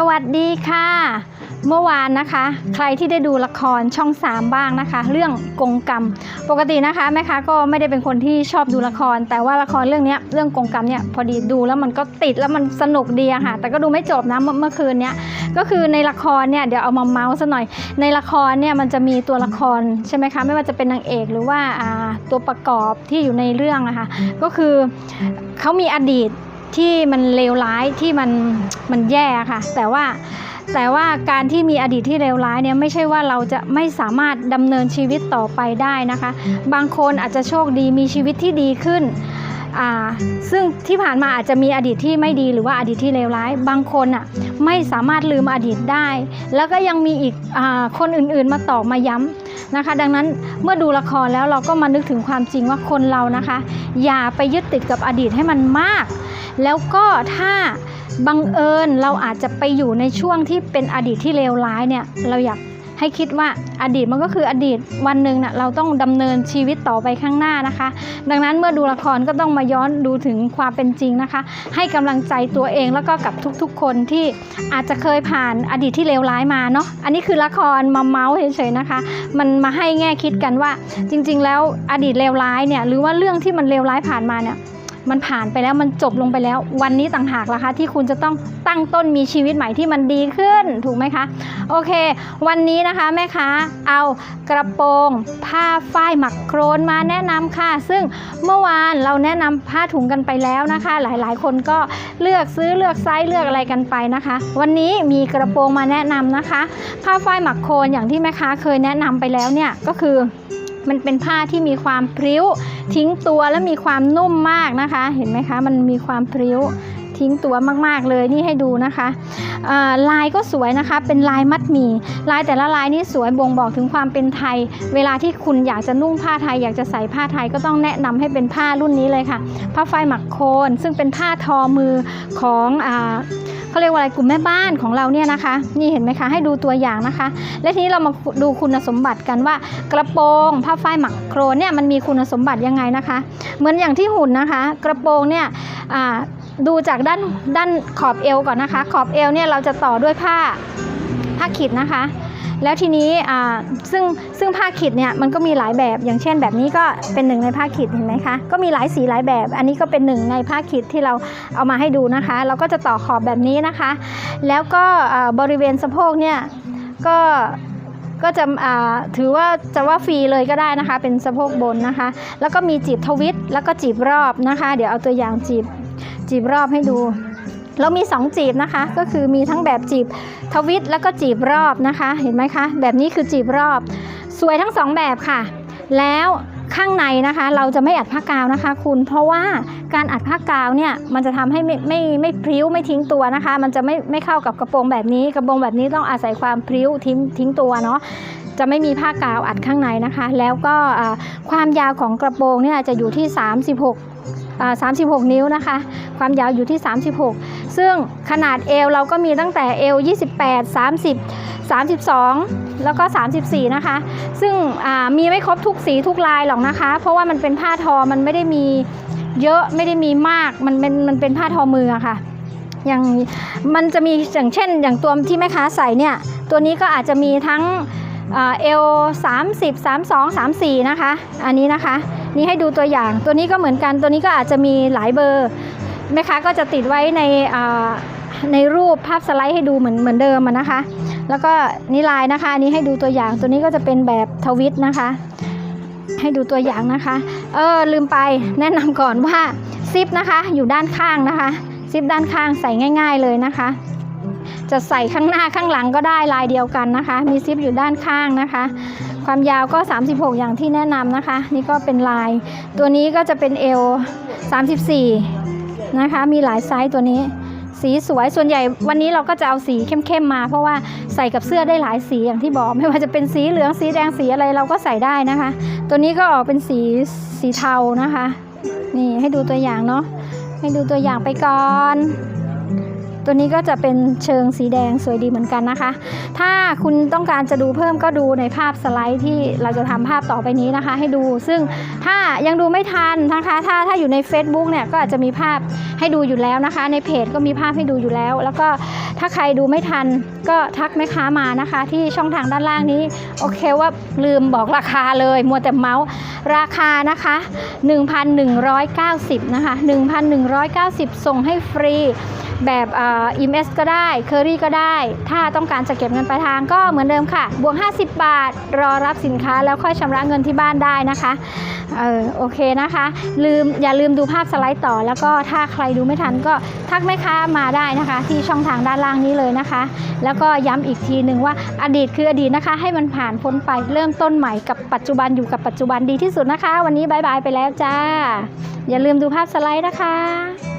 สวัสดีค่ะ เมื่อวานนะคะ ใครที่ได้ดูละครช่อง3บ้างนะคะ เรื่องกงกรรม ปกตินะคะแม่ค้าก็ไม่ได้เป็นคนที่ชอบดูละคร แต่ว่าละครเรื่องนี้เรื่องกงกรรมเนี่ยพอดีดูแล้วมันก็ติดแล้วมันสนุกดีอะค่ะ แต่ก็ดูไม่จบนะเมื่อเมื่อคืนเนี้ยก็คือในละครเนี่ยเดี๋ยวเอามาเมาส์ซะหน่อย ในละครเนี่ยมันจะมีตัวละครใช่ไหมคะไม่ว่าจะเป็นนางเอกหรือว่าตัวประกอบที่อยู่ในเรื่องอะคะก็คือเขามีอดีต ที่มันเลวร้ายที่มันมันแย่ค่ะ แต่ว่าแต่ว่าการที่มีอดีตที่เลวร้ายเนี่ยไม่ใช่ว่าเราจะไม่สามารถดำเนินชีวิตต่อไปได้นะคะ บางคนอาจจะโชคดีมีชีวิตที่ดีขึ้นซึ่งที่ผ่านมาอาจจะมีอดีตที่ไม่ดีหรือว่าอดีตที่เลวร้าย บางคนอะไม่สามารถลืมอดีตได้ แล้วก็ยังมีอีกอคนอื่นๆมาตอกมาย้ำนะคะ ดังนั้นเมื่อดูละครแล้วเราก็มานึกถึงความจริงว่าคนเรานะคะ อย่าไปยึดติดกับอดีตให้มันมาก แล้วก็ถ้าบังเอิญเราอาจจะไปอยู่ในช่วงที่เป็นอดีตที่เลวร้ายเนี่ยเราอยากให้คิดว่าอดีตมันก็คืออดีตวันหนึ่งน่ะเราต้องดำเนินชีวิตต่อไปข้างหน้านะคะ ดังนั้นเมื่อดูละครก็ต้องมาย้อนดูถึงความเป็นจริงนะคะ ให้กำลังใจตัวเองแล้วก็กับทุกๆ คนที่อาจจะเคยผ่านอดีตที่เลวร้ายมาเนาะอันนี้คือละครมาเมาส์เฉยๆนะคะ มันมาให้แง่คิดกันว่าจริง ๆ แล้วอดีตเลวร้ายเนี่ยหรือว่าเรื่องที่มันเลวร้ายผ่านมาเนี่ย มันผ่านไปแล้วมันจบลงไปแล้ว วันนี้ต่างหากล่ะคะ ที่คุณจะต้องตั้งต้นมีชีวิตใหม่ที่มันดีขึ้นถูกไหมคะ โอเค วันนี้นะคะแม่ค้าเอากระโปรงผ้าฝ้ายหมักโครนมาแนะนำค่ะ ซึ่งเมื่อวานเราแนะนำผ้าถุงกันไปแล้วนะคะ หลายๆ คนก็เลือกซื้อเลือกไซส์เลือกอะไรกันไปนะคะ วันนี้มีกระโปรงมาแนะนำนะคะ ผ้าฝ้ายหมักโครนอย่างที่แม่ค้าเคยแนะนำไปแล้วเนี่ยก็คือ มันเป็นผ้าที่มีความพริ้ว ทิ้งตัวและมีความนุ่มมากนะคะ เห็นไหมคะ มันมีความพริ้วทิ้งตัวมากๆเลยนี่ให้ดูนะคะลายก็สวยนะคะเป็นลายมัดหมี่ลายแต่ละลายนี่สวยบ่งบอกถึงความเป็นไทย เวลาที่คุณอยากจะนุ่งผ้าไทย อยากจะใส่ผ้าไทยก็ต้องแนะนำให้เป็นผ้ารุ่นนี้เลยค่ะ ผ้าฝ้ายหมักโคน ซึ่งเป็นผ้าทอมือของอ่า เขาเรียกว่าอะไรกลุ่มแม่บ้านของเราเนี่ยนะคะ นี่เห็นไหมคะ ให้ดูตัวอย่างนะคะ และทีนี้เรามาดูคุณสมบัติกันว่ากระโปรงผ้าฝ้ายหมักโครนเนี่ยมันมีคุณสมบัติยังไงนะคะ เหมือนอย่างที่หุ่นนะคะ กระโปรงเนี่ยดูจากด้านด้านขอบเอวก่อนนะคะ ขอบเอวเนี่ยเราจะต่อด้วยผ้าผ้าขิดนะคะ แล้วทีนี้ซึ่งซึ่งผ้าขิดเนี่ยมันก็มีหลายแบบอย่างเช่น แบบนี้ก็เป็นหนึ่งในผ้าขิดเห็นไหมคะก็มีหลายสีหลายแบบ อันนี้ก็เป็นหนึ่งในผ้าขิดที่เราเอามาให้ดูนะคะ เราก็จะต่อขอบแบบนี้นะคะ แล้วก็บริเวณสะโพกเนี่ยก็ก็จะถือว่าจะว่าฟรีเลยก็ได้นะคะ เป็นสะโพกบนนะคะ แล้วก็มีจีบทวิตแล้วก็จีบรอบนะคะ เดี๋ยวเอาตัวอย่างจีบจีบรอบให้ดู เรามี 2 จีบนะคะ ก็คือมีทั้งแบบจีบทวิตแล้วก็จีบรอบนะคะ เห็นไหมคะ แบบนี้คือจีบรอบ สวยทั้งสองแบบค่ะ แล้วข้างในนะคะ เราจะไม่อัดผ้ากาวนะคะ คุณ เพราะว่าการอัดผ้ากาวเนี่ยมันจะทำให้ไม่ไม่ไม่พริ้วไม่ทิ้งตัวนะคะ มันจะไม่ไม่เข้ากับกระโปรงแบบนี้ กระโปรงแบบนี้ต้องอาศัยความพริ้วทิ้งทิ้งตัวเนาะจะไม่มีผ้ากาวอัดข้างในนะคะ แล้วก็ความยาวของกระโปรงเนี่ยจะอยู่ที่ 36 36 นิ้วนะคะ ความยาวอยู่ที่ 36 ซึ่งขนาดเอวเราก็มีตั้งแต่เอว28 30 32 แล้วก็ 34 นะคะ ซึ่งมีไม่ครบทุกสีทุกลายหรอกนะคะ เพราะว่ามันเป็นผ้าทอมันไม่ได้มีเยอะไม่ได้มีมากมันเป็นมันเป็นผ้าทอมืออะค่ะอย่างมันจะมีอย่างเช่น อย่างตัวที่แม่ค้าใส่เนี่ย ตัวนี้ก็อาจจะมีทั้ง เอล30 32 34 นะคะ อันนี้นะคะ นี่ให้ดูตัวอย่าง ตัวนี้ก็เหมือนกัน ตัวนี้ก็อาจจะมีหลายเบอร์แม่ค้าก็จะติดไว้ในในรูปภาพสไลด์ให้ดูเหมือนเหมือนเดิมนะคะ แล้วก็นี่ลายนะคะ อันนี้ให้ดูตัวอย่าง ตัวนี้ก็จะเป็นแบบทวิตนะคะ ให้ดูตัวอย่างนะคะ เออลืมไปแนะนำก่อนว่าซิปนะคะ อยู่ด้านข้างนะคะ ซิปด้านข้างใส่ง่าย ๆเลยนะคะ จะใส่ข้างหน้าข้างหลังก็ได้ลายเดียวกันนะคะ มีซิปอยู่ด้านข้างนะคะ ความยาวก็ 36 อย่างที่แนะนำนะคะ นี่ก็เป็นลาย ตัวนี้ก็จะเป็นเอล34 นะคะ มีหลายไซส์ตัวนี้ สีสวยส่วนใหญ่วันนี้เราก็จะเอาสีเข้มๆมา เพราะว่าใส่กับเสื้อได้หลายสีอย่างที่บอก ไม่ว่าจะเป็นสีเหลืองสีแดงสีอะไรเราก็ใส่ได้นะคะ ตัวนี้ก็ออกเป็นสีสีเทานะคะ นี่ให้ดูตัวอย่างเนาะให้ดูตัวอย่างไปก่อน ตัวนี้ก็จะเป็นเชิงสีแดงสวยดีเหมือนกันนะคะ ถ้าคุณต้องการจะดูเพิ่มก็ดูในภาพสไลด์ที่เราจะทำภาพต่อไปนี้นะคะ ให้ดู ซึ่งถ้ายังดูไม่ทันนะคะถ้าถ้าอยู่ใน Facebook เนี่ยก็อาจจะมีภาพให้ดูอยู่แล้วนะคะ ในเพจก็มีภาพให้ดูอยู่แล้ว แล้วก็ถ้าใครดูไม่ทันก็ทักแม่ค้ามานะคะ ที่ช่องทางด้านล่างนี้ โอเคว่าลืมบอกราคาเลยมัวแต่เมาส์ราคานะคะ 1,190 นะคะ 1,190 ส่งให้ฟรี แบบอ็มเอสก็ได้เคอรี่ก็ได้ ถ้าต้องการจะเก็บเงินปลายทางก็เหมือนเดิมค่ะ บวก 50 บาท รอรับสินค้าแล้วค่อยชำระเงินที่บ้านได้นะคะเออโอเคนะคะ ลืมอย่าลืมดูภาพสไลด์ต่อ แล้วก็ถ้าใครดูไม่ทันก็ทักแม่ค้ามาได้นะคะ ที่ช่องทางด้านล่างนี้เลยนะคะ แล้วก็ย้ำอีกทีหนึ่งว่าอดีตคืออดีตนะคะ ให้มันผ่านพ้นไปเริ่มต้นใหม่กับปัจจุบันอยู่กับปัจจุบันดีที่สุดนะคะ วันนี้บายบายไปแล้วจ้า อย่าลืมดูภาพสไลด์นะคะ